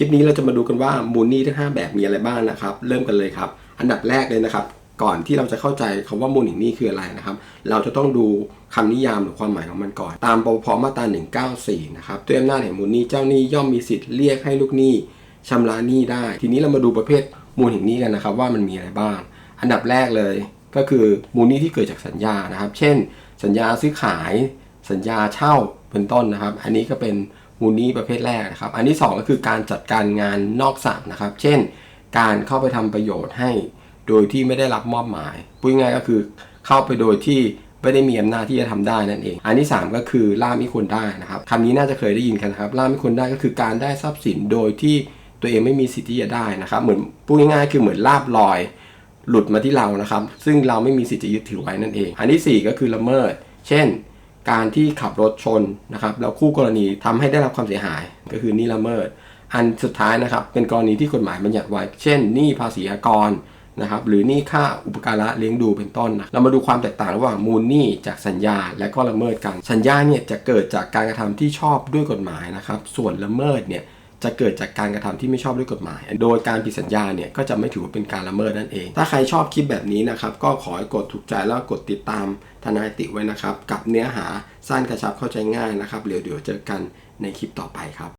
คลิปนี้เราจะมาดูกันว่ามูลหนี้ทั้ง 5 แบบมีอะไรบ้างนะครับ เริ่มกันเลยครับ อันดับแรกเลยนะครับ ก่อนที่เราจะเข้าใจคำว่ามูลหนี้คืออะไรนะครับ เราจะต้องดูคำนิยามหรือความหมายของมันก่อน ตามปปพมาตรา194 นะครับด้วยอำนาจแห่งมูลหนี้เจ้าหนี้ย่อมมีสิทธิ์เรียกให้ลูกหนี้ชำระหนี้ได้ ทีนี้เรามาดูประเภทมูลแห่งหนี้กันนะครับ ว่ามันมีอะไรบ้าง อันดับแรกเลยก็คือมูลหนี้ที่เกิดจากสัญญานะครับ เช่น สัญญาซื้อขาย สัญญาเช่าเป็นต้นนะครับ อันนี้ก็เป็น มูลนี้ประเภทแรกนะครับ อันที่สองก็คือการจัดการงานนอกสั่งนะครับ เช่น การเข้าไปทำประโยชน์ให้ โดยที่ไม่ได้รับมอบหมายพูดง่ายก็คือเข้าไปโดยที่ไม่ได้มีอำนาจที่จะทำได้นั่นเอง อันที่สามก็คือล่ามิควรได้นะครับคำนี้น่าจะเคยได้ยินกันนะครับล่ามิควรได้ก็คือการได้ทรัพย์สินโดยที่ตัวเองไม่มีสิทธิ์ที่จะได้นะครับ เหมือนพูดง่ายๆคือเหมือนลาบลอย หลุดมาที่เรานะครับ ซึ่งเราไม่มีสิทธิ์จะยึดถือไว้นั่นเอง อันที่สี่ก็คือละเมิด เช่น การที่ขับรถชนนะครับแล้วคู่กรณีทำให้ได้รับความเสียหายก็คือหนี่ละเมิด อันสุดท้ายนะครับเป็นกรณีที่กฎหมายบัญญัติไว้ เช่นหนี้ภาษีอากรนะครับหรือหนี้ค่าอุปการะเลี้ยงดูเป็นต้นนะเรามาดูความแตกต่างระหว่างมูลหนี้จากสัญญา และก็ละเมิดกัน สัญญาเนี่ยจะเกิดจากการกระทำที่ชอบด้วยกฎหมายนะครับส่วนละเมิดเนี่ย จะเกิดจากการกระทำที่ไม่ชอบด้วยกฎหมาย โดยการผิดสัญญาเนี่ยก็จะไม่ถือว่าเป็นการละเมิดนั่นเอง ถ้าใครชอบคลิปแบบนี้นะครับ ก็ขอให้กดถูกใจแล้วกดติดตามทนายติไว้นะครับ กับเนื้อหาสั้นกระชับเข้าใจง่ายนะครับเดี๋ยวเดี๋ยวเจอกันในคลิปต่อไปครับ